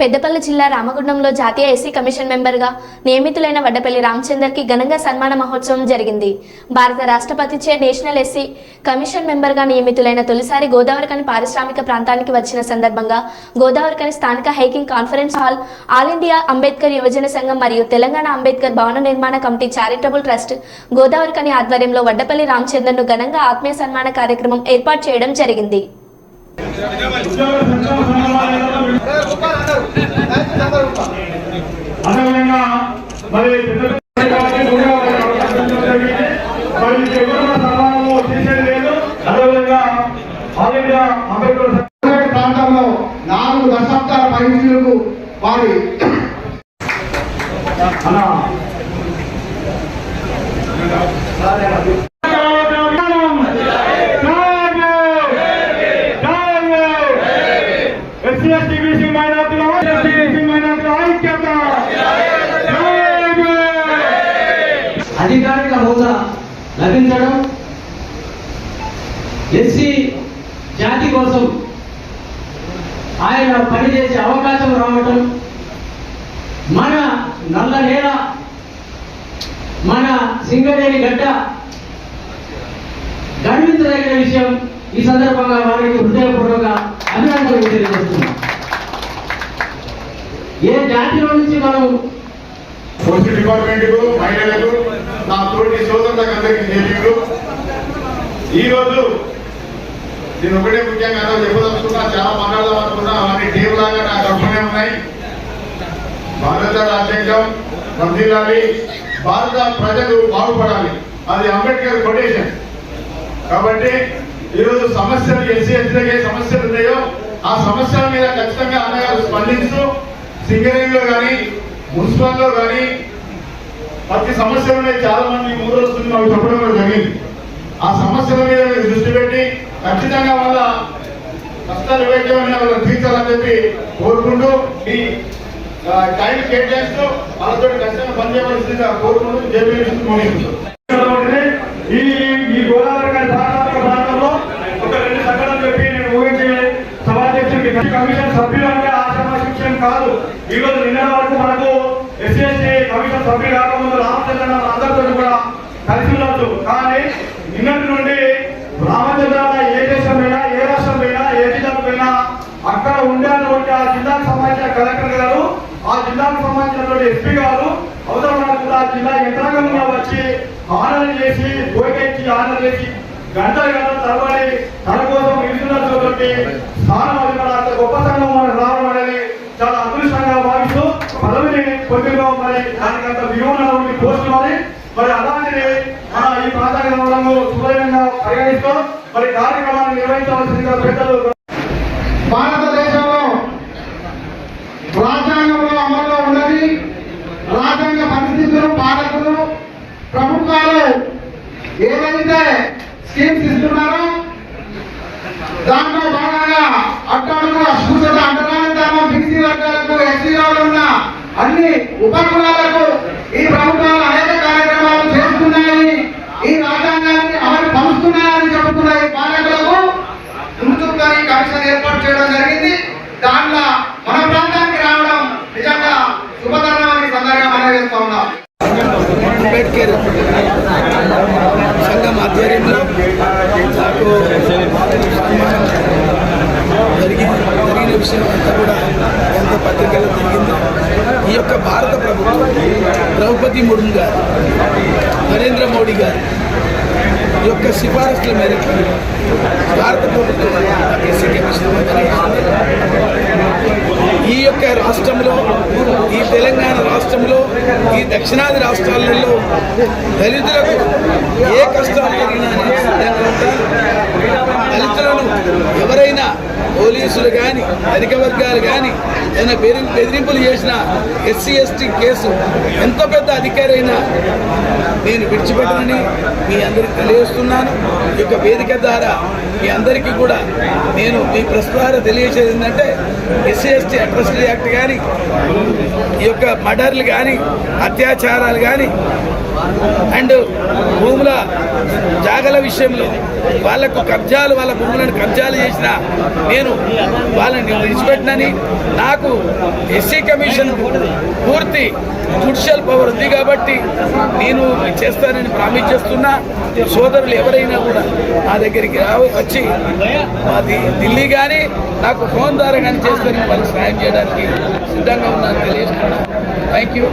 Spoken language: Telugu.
పెద్దపల్లి జిల్లా రామగుండంలో జాతీయ ఎస్సీ కమిషన్ మెంబర్గా నియమితులైన వడ్డపల్లి రామచందర్కి ఘనంగా సన్మాన మహోత్సవం జరిగింది. భారత రాష్ట్రపతిచే నేషనల్ ఎస్సీ కమిషన్ మెంబర్గా నియమితులైన తొలిసారి గోదావరికని పారిశ్రామిక ప్రాంతానికి వచ్చిన సందర్భంగా గోదావరికని స్థానిక hiking conference hall all India Ambedkar యువజన సంఘం మరియు తెలంగాణ అంబేద్కర్ భవన నిర్మాణ కమిటీ చారిటబుల్ ట్రస్ట్ గోదావరికని ఆధ్వర్యంలో వడ్డపల్లి రామచందర్ను ఘనంగా ఆత్మీయ సన్మాన కార్యక్రమం ఏర్పాటు చేయడం జరిగింది. అదేవిధంగా మరి మరి ఎవరు సమానము చేసేది లేదు. అదేవిధంగా ఆల్ ఇండియా అంబేద్కర్ ప్రాంతంలో నాలుగు దశాబ్దాల పరిస్థితులకు వారి అన్న ఐక్యత! అధికారిక హోదా లభించడం ఎస్సీ జాతి కోసం ఆయన పనిచేసే అవకాశం రావటం మన నల్ల నేల మన సింగరేణి గడ్డ గర్వించదగిన విషయం ఈ సందర్భంగా వారికి హృదయపూర్వక అభినందనలు తెలియజేస్తున్నాం. ఏ జాతిలో నుంచి మనం పోస్ట్ డిపార్ట్మెంట్కు మహిళలకు నా తోటి సోదరులకు అందరికీ తెలియదు ఈ రోజు నేను ఒకటే ముఖ్యంగా ఏదో చెప్పదలుచుకున్నా చాలా మాట్లాడదాం అనుకున్నా అవన్నీ టీం లాగా నాకు అర్థమే ఉన్నాయి భారత రాజ్యాంగం వర్ధిల్లాలి భారత ప్రజలు బాగుపడాలి అది అంబేద్కర్ కొటేషన్ కాబట్టి ఈరోజు సమస్యలు ఎస్సీ ఎస్టీలకి ఏ సమస్యలు ఉన్నాయో ఆ సమస్యల మీద ఖచ్చితంగా అన్నగారు స్పందిస్తూ సింగరేణిలో కానీ మున్సిపల్లో కానీ ప్రతి సమస్యలు ఉన్నాయి చాలా మంది మూడు రోజులు మాకు చెప్పడం కూడా జరిగింది. ఆ సమస్యల మీద దృష్టి పెట్టి ఖచ్చితంగా వాళ్ళ కష్టాలు వేయడం వాళ్ళని తీర్చాలని చెప్పి కోరుకుంటూ ఈ టైం కేటాయిస్తూ వాళ్ళతో ఖచ్చితంగా పనిచేయవలసిందిగా కోరుకుంటూ జేపీ ముగిస్తుంది ఈ ఈ గోదావరి గారి సాధారణ ప్రాంతంలో ఒక రెండు సంఘటనలు చెప్పి నేను ఊహించి సభాధ్యక్షుడికి కమిషన్ సభ్యులు అంటే ఆశ్రమ శిక్షణ కాదు. ఈ రోజు నిన్న వరకు మనకు ఎస్సీ కమిషన్ సభ్యులు కాకముందు రామచంద్ర అందరితో కూడా కలిసి ఉండొచ్చు. కానీ నిన్నటి నుండి రామచంద్ర ఏ దేశం పోయినా ఏ రాష్ట్రం పోయినా ఏ జిల్లాకు పోయినా అక్కడ ఉండేటువంటి ఆ జిల్లాకు సంబంధించిన కలెక్టర్ గారు ఆ జిల్లాకు సంబంధించినటువంటి ఎస్పీ గారు అవసరమైన ఆ జిల్లా యంత్రాంగంగా వచ్చి ఆనర్ చేసి గోకెచ్చి ఆనర్ చేసి గంటలు గంటలు తరబడి తన కోసం నిలుచున్నటువంటి స్థానం అది మన అంత గొప్ప సంఘం మనకు రావడం అనేది చాలా అదృష్టంగా భావిస్తూ పదవిని కొద్దిగా మరి దానికి అంత విలువైనటువంటి పోస్ట్ మరి మరి అలాంటిది మన ఈ ప్రాంతానికి రావడం శుభ్రంగా పరిగణిస్తూ మరి కార్యక్రమాన్ని నిర్వహించవలసిందిగా పెద్దలు భారతదేశంలో రాజ్యాంగంలో అమల్లో ఉన్నది. రాజ్యాంగ పరిస్థితులు పాలకులు ప్రభుత్వాలు ఏదైతే స్కీమ్స్ ఇస్తున్నారో దాంట్లో భాగంగా అట్టడుగు అస్పృశ్యత అంటరాని తమ బీసీ వర్గాలకు ఎస్సీలో ఉన్న అన్ని ఉపకులాలకు ఈ ప్రభుత్వాలు అనేక కార్యక్రమాలు చేస్తున్నాయి ఈ రాజ్యాంగాన్ని అమలు పరుస్తున్నాయని చెబుతున్న ఈ పాలకులకు ముందుగా ఈ కమిషన్ ఏర్పాటు చేయడం జరిగింది దాంట్లో మన ప్రాంతానికి రావడం నిజంగా శుభతరణాన్ని సందర్భంగా మనం చేస్తా ఉన్నాం అంబేద్కర్ సంఘం ఆధ్వర్యంలో నాకు సన్మానం జరిగింది జరిగిన విషయం అంతా కూడా ఎంత పత్రికలో జరిగింది ఈ యొక్క భారత ప్రభుత్వం ద్రౌపది ముర్ము గారు నరేంద్ర మోడీ గారు ఈ యొక్క సిఫారసుల మేరకు భారత ప్రభుత్వం ఎస్సీ కమిషన్ ఈ యొక్క రాష్ట్రంలో ఈ తెలంగాణ రాష్ట్రంలో ఈ దక్షిణాది రాష్ట్రాలలో దళితులకు ఏ కష్టాలు జరిగినా దళితులను ఎవరైనా పోలీసులు కానీ ధనిక వర్గాలు కానీ ఏదైనా బెదిరి బెదిరింపులు చేసిన ఎస్సీ ఎస్టీ కేసు ఎంత పెద్ద అధికారి అయినా నేను విడిచిపెట్టనని మీ అందరికి తెలియజేస్తున్నాను. ఈ యొక్క వేదిక ద్వారా మీ అందరికీ కూడా నేను మీ ప్రశ్న తెలియజేసేది ఏంటంటే ఎస్సీ ఎస్టీ అట్రసిటీ యాక్ట్ కానీ ఈ యొక్క మర్డర్లు కానీ అత్యాచారాలు కానీ అండ్ భూముల జాగల విషయంలో వాళ్ళకు కబ్జాలు వాళ్ళ భూములను కబ్జాలు చేసిన నేను వాళ్ళని విడిచిపెట్టినని నాకు ఎస్సీ కమిషన్ పూర్తి జుడిషియల్ పవర్ ఉంది కాబట్టి నేను చేస్తానని ప్రామిస్ చేస్తున్నా సోదరులు ఎవరైనా కూడా నా దగ్గరికి వచ్చి మాది ఢిల్లీ కానీ నాకు ఫోన్ ద్వారా కానీ తీసుకొని వాళ్ళకి సాయం చేయడానికి సిద్ధంగా ఉన్నాను తెలియజేస్తున్నాను థ్యాంక్ యూ